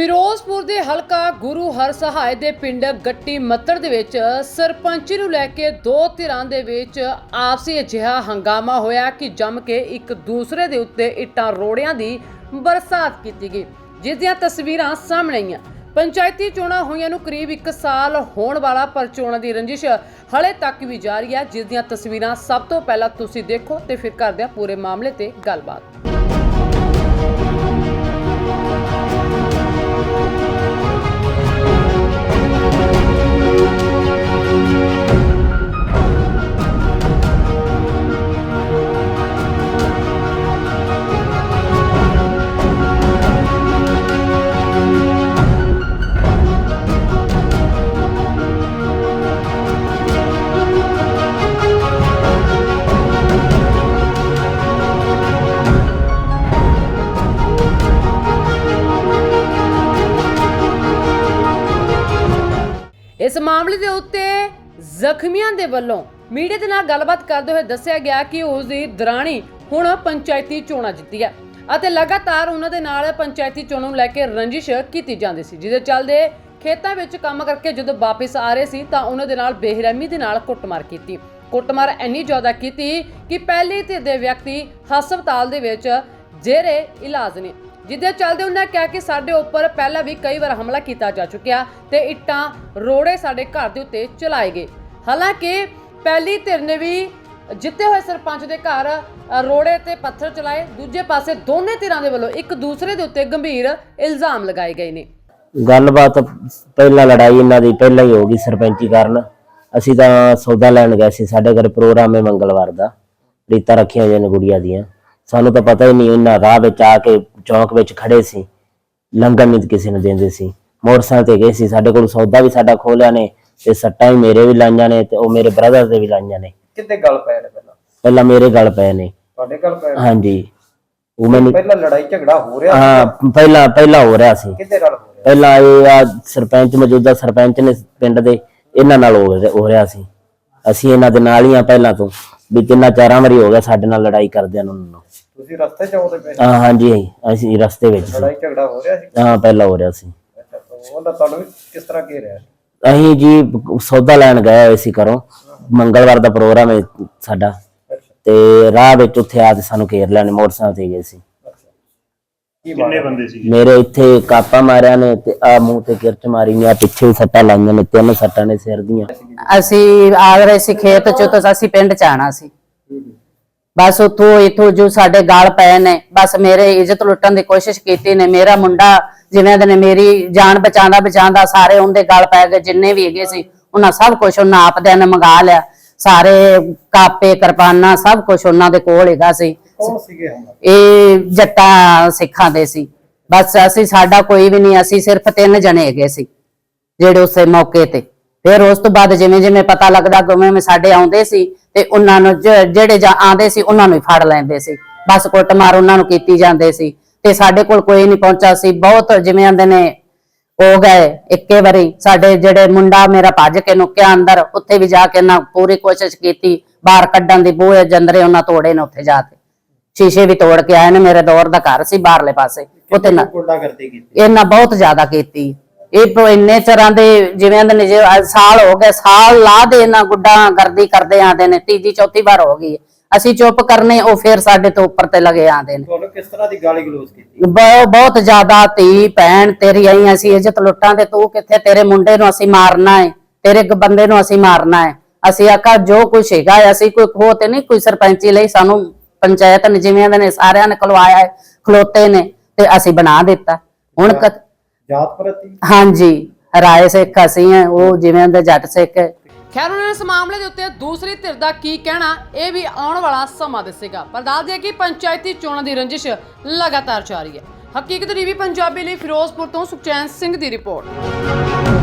ਫਿਰੋਜ਼ਪੁਰ ਦੇ ਹਲਕਾ ਗੁਰੂ ਹਰ ਸਹਾਇ ਦੇ ਪਿੰਡ ਗੱਟੀ ਮੱਤੜ ਦੇ ਵਿੱਚ ਸਰਪੰਚੀ ਨੂੰ ਲੈ ਕੇ ਦੋ ਧਿਰਾਂ ਦੇ ਵਿੱਚ ਆਪਸੀ ਅਜਿਹਾ ਹੰਗਾਮਾ ਹੋਇਆ ਕਿ ਜੰਮ ਕੇ ਇੱਕ ਦੂਸਰੇ ਦੇ ਉੱਤੇ ਇੱਟਾਂ ਰੋੜਿਆਂ ਦੀ ਬਰਸਾਤ ਕੀਤੀ ਗਈ, ਜਿਸ ਦੀਆਂ ਤਸਵੀਰਾਂ ਸਾਹਮਣੇ ਆਈਆਂ। ਪੰਚਾਇਤੀ ਚੋਣਾਂ ਹੋਈਆਂ ਨੂੰ ਕਰੀਬ 1 ਸਾਲ ਹੋਣ ਵਾਲਾ, ਪਰ ਚੋਣਾਂ ਦੀ ਰੰਜਿਸ਼ ਹਲੇ ਤੱਕ ਵੀ ਜਾਰੀ ਹੈ, ਜਿਸ ਦੀਆਂ ਤਸਵੀਰਾਂ ਸਭ ਤੋਂ ਪਹਿਲਾਂ ਤੁਸੀਂ ਦੇਖੋ ਤੇ ਫਿਰ ਕਰਦੇ ਹਾਂ ਪੂਰੇ ਮਾਮਲੇ ਤੇ ਗੱਲਬਾਤ। ਇਸ ਮਾਮਲੇ ਦੇ ਉੱਤੇ ਜ਼ਖਮੀਆਂ ਦੇ ਵੱਲੋਂ ਮੀਡੀਆ ਦੇ ਨਾਲ ਗੱਲਬਾਤ ਕਰਦੇ ਹੋਏ ਦੱਸਿਆ ਗਿਆ ਕਿ ਉਸ ਦੀ ਦਰਾਣੀ ਹੁਣ ਪੰਚਾਇਤੀ ਚੋਣਾਂ ਜਿੱਤੀ ਹੈ ਅਤੇ ਲਗਾਤਾਰ ਉਹਨਾਂ ਦੇ ਨਾਲ ਪੰਚਾਇਤੀ ਚੋਣਾਂ ਨੂੰ ਲੈ ਕੇ ਰੰਜਿਸ਼ ਕੀਤੀ ਜਾਂਦੀ ਸੀ, ਜਿਹਦੇ ਚੱਲਦੇ ਖੇਤਾਂ ਵਿੱਚ ਕੰਮ ਕਰਕੇ ਜਦੋਂ ਵਾਪਸ ਆ ਰਹੇ ਸੀ ਤਾਂ ਉਹਨਾਂ ਦੇ ਨਾਲ ਬੇਰਹਿਮੀ ਦੇ ਨਾਲ ਕੁੱਟਮਾਰ ਕੀਤੀ। ਕੁੱਟਮਾਰ ਇੰਨੀ ਜ਼ਿਆਦਾ ਕੀਤੀ ਕਿ ਪਹਿਲੇ ਧਿਰ ਦੇ ਵਿਅਕਤੀ ਹਸਪਤਾਲ ਦੇ ਵਿੱਚ ਜੇਰੇ ਇਲਾਜ ਨੇ ਜਿੱਦੇ ਚੱਲਦੇ ਉਹਨਾਂ ਕਿਹਾ ਕਿ ਸਾਡੇ ਉੱਪਰ ਪਹਿਲਾਂ ਵੀ ਕਈ ਵਾਰ ਹਮਲਾ ਕੀਤਾ ਜਾ ਚੁੱਕਿਆ ਤੇ ਇੱਟਾਂ, ਰੋੜੇ ਸਾਡੇ ਘਰ ਦੇ ਉੱਤੇ ਚਲਾਏ ਗਏ। ਹਾਲਾਂਕਿ ਪਹਿਲੀ ਧਿਰ ਨੇ ਵੀ ਜਿੱਤੇ ਹੋਏ ਸਰਪੰਚ ਦੇ ਘਰ ਰੋੜੇ ਤੇ ਪੱਥਰ ਚਲਾਏ। ਦੂਜੇ ਪਾਸੇ ਦੋਨੇ ਧਿਰਾਂ ਦੇ ਵੱਲੋਂ ਇੱਕ ਦੂਸਰੇ ਦੇ ਉੱਤੇ ਗੰਭੀਰ ਇਲਜ਼ਾਮ ਲਗਾਏ ਗਏ ਨੇ। ਗੱਲਬਾਤ ਪਹਿਲਾਂ ਲੜਾਈ ਇਹਨਾਂ ਦੀ ਪਹਿਲਾਂ ਹੀ ਹੋ ਗਈ ਸਰਪੰਚੀ ਕਾਰਨ ਅਸੀਂ ਤਾਂ ਸੌਦਾ ਲੈਣ ਗਏ ਸੀ ਸਾਡੇ ਘਰ ਪ੍ਰੋਗਰਾਮ ਹੈ ਮੰਗਲਵਾਰ ਦਾ। ਰੀਤਾਂ ਰੱਖੀਆਂ ਹੋਈਆਂ ਨੇ ਗੁੜੀਆਂ ਦੀਆਂ। ਸਾਨੂੰ ਤਾਂ ਪਤਾ ਹੀ ਨਹੀਂ ਇਹਨਾਂ ਰਾਹ ਵਿੱਚ ਆ ਕੇ ਚੌਂਕ ਵਿੱਚ ਖੜੇ ਸੀ। ਲੰਘਣ ਨਹੀਂ ਕਿਸੇ ਨੂੰ ਦਿੰਦੇ ਸੀ। ਮੋਟਰਸਾਈਕਲ ਤੇ ਗਏ ਸੀ। ਸਾਡੇ ਕੋਲ ਸੌਦਾ ਵੀ ਸਾਡਾ ਖੋਲਿਆ ਨੇ ਤੇ ਸੱਟਾਂ ਵੀ ਮੇਰੇ ਵੀ ਲਾਈਆਂ ਨੇ ਤੇ ਉਹ ਮੇਰੇ ਬ੍ਰਦਰ ਦੇ ਵੀ ਲਾਈਆਂ ਨੇ। ਕਿਤੇ ਗੱਲ ਪੈ ਨੇ ਪਹਿਲਾਂ? ਪਹਿਲਾਂ ਮੇਰੇ ਗਲ ਪਏ ਨੇ। ਤੁਹਾਡੇ ਗੱਲ ਪੈ ਨੇ? ਹਾਂਜੀ। ਉਹ ਮੈਨੂੰ ਪਹਿਲਾਂ ਲੜਾਈ ਝਗੜਾ ਹੋ ਰਿਹਾ ਹਾਂ ਪਹਿਲਾਂ ਪਹਿਲਾਂ ਹੋ ਰਿਹਾ ਸੀ। ਕਿਤੇ ਨਾਲ ਹੋ ਰਿਹਾ ਪਹਿਲਾਂ ਇਹ ਆ ਸਰਪੰਚ ਮੌਜੂਦਾ ਸਰਪੰਚ ਨੇ ਪਿੰਡ ਦੇ ਇਹਨਾਂ ਨਾਲ ਹੋ ਰਿਹਾ- ਹੋ ਸੀ। ਅਸੀਂ ਇਹਨਾਂ ਦੇ ਨਾਲ ਹੀ ਆ ਪਹਿਲਾਂ ਤੋਂ। ਵੀ ਤਿੰਨਾਂ ਚਾਰਾਂ ਵਾਰੀ ਹੋ ਗਿਆ ਸਾਡੇ ਨਾਲ ਲੜਾਈ ਕਰਦਿਆਂ ਨੂੰ ਉਹਨਾਂ ਨੂੰ। ਤੁਸੀਂ ਰਸਤੇ ਚ ਆਉਂਦੇ ਪਏ ਹਾਂ ਹਾਂਜੀ ਅਸੀਂ ਰਸਤੇ ਵਿੱਚ ਸੀ। ਲੜਾਈ ਝਗੜਾ ਹੋ ਰਿਹਾ ਸੀ? ਹਾਂ ਪਹਿਲਾਂ ਹੋ ਰਿਹਾ ਸੀ। ਅੱਛਾ ਤਾਂ ਉਹਦਾ ਤੁਹਾਨੂੰ ਕਿਸ ਤਰ੍ਹਾਂ ਘੇਰਿਆ ਰਿਹਾ ਅਸੀਂ ਜੀ ਸੌਦਾ ਲੈਣ ਗਏ ਹੋਏ ਸੀ ਘਰੋਂ। ਮੰਗਲਵਾਰ ਦਾ ਪ੍ਰੋਗਰਾਮ ਹੈ ਸਾਡਾ। ਅੱਛਾ। ਤੇ ਰਾਹ ਵਿੱਚ ਉੱਥੇ ਆ ਕੇ ਸਾਨੂੰ ਘੇਰ ਲੈਣੇ ਮੋਟਰਸਾਈਕਲ ਤੇ ਗਏ ਸੀ। ਕਿੰਨੇ ਬੰਦੇ ਸੀ ਮੇਰੇ ਇੱਥੇ ਕਾਪਾ ਮਾਰਿਆ ਨੇ ਤੇ ਆ ਮੂੰਹ ਤੇ ਕਿਰਚ ਮਾਰੀ ਨੇ ਆ ਪਿੱਛੇ ਵੀ ਸੱਟਾਂ ਲਾਈਆਂ ਨੇ ਤਿੰਨ ਸੱਟਾਂ ਨੇ ਸਿਰ ਦੀਆਂ। ਅਸੀਂ ਆ ਰਹੇ ਸੀ ਖੇਤ ਚੋਂ ਤਾਂ ਅਸੀਂ ਪਿੰਡ ਚ ਆਣਾ ਸੀ। ਬਸ ਉਥੋਂ ਇਥੋਂ ਜੋ ਸਾਡੇ ਗਾਲ ਪਏ ਨੇ ਬਸ ਮੇਰੇ ਇੱਜ਼ਤ ਲੁੱਟਣ ਦੀ ਕੋਸ਼ਿਸ਼ ਕੀਤੀ ਨੇ ਮੇਰਾ ਮੁੰਡਾ ਜਿਵੇਂ ਦੇ ਨੇ ਮੇਰੀ ਜਾਨ ਬਚਾਉਂਦਾ ਬਚਾਉਂਦਾ ਸਾਰੇ ਉਹਦੇ ਗਾਲ ਪੈ ਗਏ ਜਿੰਨੇ ਵੀ ਹੈਗੇ ਸੀ ਉਹਨਾਂ ਸਭ ਕੁਝ ਉਹਨਾਂ ਆਪਦਿਆਂ ਨੇ ਮੰਗਾ ਲਿਆ। ਸਾਰੇ ਕਾਪੇ ਕਿਰਪਾਨਾਂ ਸਭ ਕੁਝ ਉਹਨਾਂ ਦੇ ਕੋਲ ਹੈਗਾ ਸੀ। ਕੌਣ ਸੀਗੇ ਹਮ ਇਹ ਜੱਟਾਂ ਸਿੱਖਾਂ ਦੇ ਸੀ। ਬਸ ਅਸੀਂ ਸਾਡਾ ਕੋਈ ਵੀ ਨਹੀਂ ਅਸੀਂ ਸਿਰਫ ਤਿੰਨ ਜਣੇ ਹੈਗੇ ਸੀ ਜਿਹੜੇ ਉਸੇ ਮੌਕੇ ਤੇ। ਫਿਰ ਉਸ ਤੋਂ ਬਾਅਦ ਜਿਵੇਂ ਜਿਵੇਂ ਪਤਾ ਲੱਗਦਾ ਮੈਂ ਸਾਡੇ ਆਉਂਦੇ ਸੀ। ਤੇ ਉਹਨਾਂ ਨੂੰ ਜ- ਜਿਹੜੇ ਜਾਂ ਆਉਂਦੇ ਸੀ ਉਹਨਾਂ ਨੂੰ ਹੀ ਫੜ ਲੈਂਦੇ ਸੀ। ਬਸ ਕੁੱਟਮਾਰ ਉਹਨਾਂ ਨੂੰ ਕੀਤੀ ਜਾਂਦੇ ਸੀ। ਤੇ ਸਾਡੇ ਕੋਲ ਕੋਈ ਨਹੀਂ ਪਹੁੰਚਾ ਸੀ। ਬਹੁਤ ਜਿਵੇਂ ਆਂਦੇ ਨੇ ਹੋ ਗਏ ਇੱਕੇ ਵਾਰੀ। ਸਾਡੇ ਜਿਹੜੇ ਮੁੰਡਾ ਮੇਰਾ ਭੱਜ ਕੇ ਨੁਕਿਆ ਅੰਦਰ ਉੱਥੇ ਵੀ ਜਾ ਕੇ ਨਾ ਪੂਰੀ ਕੋਸ਼ਿਸ਼ ਕੀਤੀ। ਬਾਹਰ ਕੱਢਣ ਦੀ ਬੂਹੇ ਜੰਦਰੇ ਉਹਨਾਂ ਤੋੜੇ ਨੇ ਉੱਥੇ ਜਾ ਕੇ। ਸ਼ੀਸ਼ੇ ਵੀ ਤੋੜ ਕੇ ਆਏ ਨੇ। ਮੇਰੇ ਦੌਰ ਦਾ ਘਰ ਸੀ ਬਾਹਰਲੇ ਪਾਸੇ। ਉੱਥੇ ਨਾ ਗੁੰਡਾ ਕਰਦੀ ਕੀਤੀ? ਇਹਨਾਂ ਬਹੁਤ ਜ਼ਿਆਦਾ ਕੀਤੀ। ਇਹ ਤੋਂ ਇੰਨੇ ਚਿਰਾਂ ਦੇ ਜਿਵੇਂ ਦੇ ਨੇ ਜੇ ਅੱਜ ਸਾਲ ਹੋ ਗਏ ਸਾਲ ਲਾ ਦੇ ਇਹਨਾਂ ਗੁੱਡਾ ਗਰਦੀ ਕਰਦੇ ਆਂਦੇ ਨੇ ਤੀਜੀ ਚੌਥੀ ਵਾਰ ਹੋ ਗਈ ਹੈ। ਅਸੀਂ ਚੁੱਪ ਕਰਨੇ ਉਹ ਫੇਰ ਸਾਡੇ ਤੋਂ ਉੱਪਰ ਤੇ ਲਗੇ ਆਂਦੇ ਨੇ। ਤੁਹਾਨੂੰ ਕਿਸ ਤਰ੍ਹਾਂ ਦੀ ਗਾਲੀ ਗਲੋਚ ਕੀਤੀ? ਬਹੁ- ਬਹੁਤ ਜ਼ਿਆਦਾ ਧੀ ਭੈਣ ਤੇਰੀ ਆਈ ਅਸੀਂ ਇੱਜ਼ਤ ਲੁੱਟਾਂ ਤੇ ਤੂੰ ਕਿੱਥੇ? ਤੇਰੇ ਮੁੰਡੇ ਨੂੰ ਅਸੀਂ ਮਾਰਨਾ ਹੈ ਤੇਰੇ ਗ- ਬੰਦੇ ਨੂੰ ਅਸੀਂ ਮਾਰਨਾ ਹੈ। ਅਸੀਂ ਆਖਾ ਜੋ ਕੁਛ ਹੈਗਾ ਹੈ, ਅਸੀਂ ਕੋਈ ਖੋ ਤੇ ਨਹੀਂ ਕੋਈ ਸਰਪੰਚੀ ਲਈ ਸਾਨੂੰ ਪੰਚਾਇਤ ਨੇ ਜਿਵੇਂ ਦੇ ਨੇ ਸਾਰਿਆਂ ਨੇ ਖਲਵਾਇਆ ਹੈ ਖਲੋਤੇ ਨੇ ਤੇ ਅਸੀਂ ਬਣਾ ਦਿੱਤਾ। ਹੁਣ ਕ- ਜਾਤ ਪ੍ਰਤੀ? ਹਾਂਜੀ ਰਾਏ ਸਿੱਖ ਅਸੀਂ ਹੈ ਉਹ ਜਿਵੇਂ ਦੇ ਜੱਟ ਸਿੱਖ ਹੈ। ਖੈਰ ਉਹਨਾਂ ਨੇ ਇਸ ਮਾਮਲੇ ਦੇ ਉੱਤੇ ਦੂਸਰੀ ਧਿਰ ਦਾ ਕੀ ਕਹਿਣਾ ਇਹ ਵੀ ਆਉਣ ਵਾਲਾ ਸਮਾਂ ਦੱਸੇਗਾ। ਪਰ ਦੱਸ ਦਈਏ ਕਿ ਪੰਚਾਇਤੀ ਚੋਣਾਂ ਦੀ ਰੰਜਿਸ਼ ਲਗਾਤਾਰ ਜਾਰੀ ਹੈ। ਹਕੀਕਤ ਟੀਵੀ ਪੰਜਾਬੀ ਲਈ ਫਿਰੋਜ਼ਪੁਰ ਤੋਂ ਸੁਖਚੈਨ ਸਿੰਘ ਦੀ ਰਿਪੋਰਟ।